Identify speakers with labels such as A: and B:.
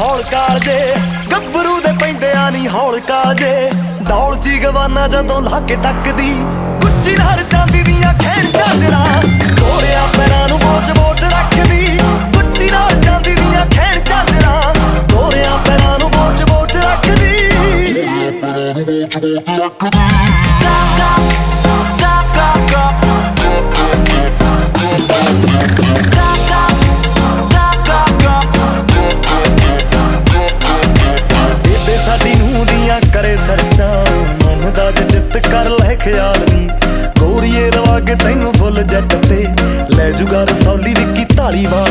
A: ਹੌਲ ਕਾਲਜੇ ਗੱਭਰੂ ਦੇ ਪੈਂਦੇ ਆ ਨਹੀਂ ਹੌਲ ਕਾਲਜੇ ਡੌਲ ਜੀ ਗਵਾਨਾ ਜਦੋਂ ਲਾ ਕੇ ਤੱਕਦੀ ਗੁੱਚੀ ਨਾਲ ਚਾਂਦੀ ਦੀਆਂ ਖੇਡ ਚਾਂਦਰਾ ਕੋੜਿਆ ਪੈਰਾਂ ਨੂੰ ਬੋਝ ਬੋਝ ਰੱਖਦੀ ਗੁੱਚੀ ਨਾਲ ਚਾਂਦੀ ਦੀਆਂ ਖੇਡ ਚਾਂਦਰਾ ਕੋੜਿਆ ਪੈਰਾਂ ਨੂੰ ਬੋਝ ਬੋਝ ਰੱਖਦੀ। ਰੱਖਦੀ। ਰੱਖਦਾ ਜੇ ਚਿੱਤ ਕਰ ਲੈ ਖਿਆਲ ਨੀ ਗੋਰੀਏ ਲਵਾ ਕੇ ਤੈਨੂੰ ਫੁੱਲ ਜੱਟ ਤੇ। ਲੈ ਜੂਗਾ ਰਸੌਲੀ ਵਿੱਕੀ ਢਾਲੀਵਾਲ